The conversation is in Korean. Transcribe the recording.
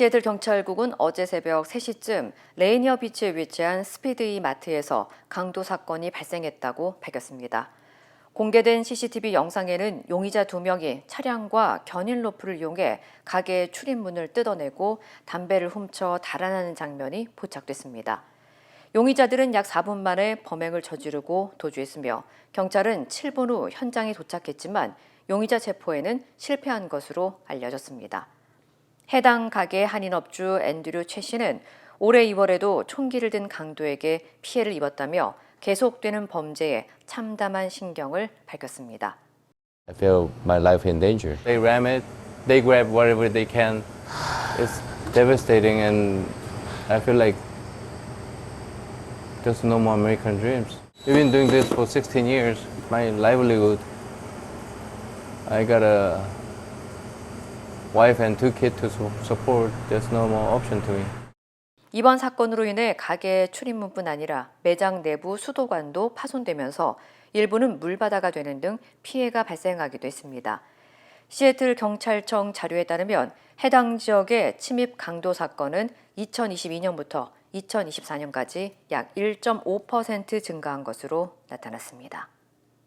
시애틀 경찰국은 어제 새벽 3시쯤 레이니어 비치에 위치한 스피드이 마트에서 강도 사건이 발생했다고 밝혔습니다. 공개된 CCTV 영상에는 용의자 두 명이 차량과 견인 로프를 이용해 가게 출입문을 뜯어내고 담배를 훔쳐 달아나는 장면이 포착됐습니다. 용의자들은 약 4분 만에 범행을 저지르고 도주했으며 경찰은 7분 후 현장에 도착했지만 용의자 체포에는 실패한 것으로 알려졌습니다. 해당 가게 한인업주 앤드류 최 씨는 올해 2월에도 총기를 든 강도에게 피해를 입었다며 계속되는 범죄에 참담한 신경을 밝혔습니다. I feel my life in danger. They ram it, they grab whatever they can. It's devastating, and I feel like there's no more American dreams. We've been doing this for 16 years. My livelihood. I got a wife and two kids to su- support. There's no more option to me. 이번 사건으로 인해 가게 출입문뿐 아니라 매장 내부 수도관도 파손되면서 일부는 물바다가 되는 등 피해가 발생하기도 했습니다. 시애틀 경찰청 자료에 따르면 해당 지역의 침입 강도 사건은 2022년부터 2024년까지 약 1.5% 증가한 것으로 나타났습니다.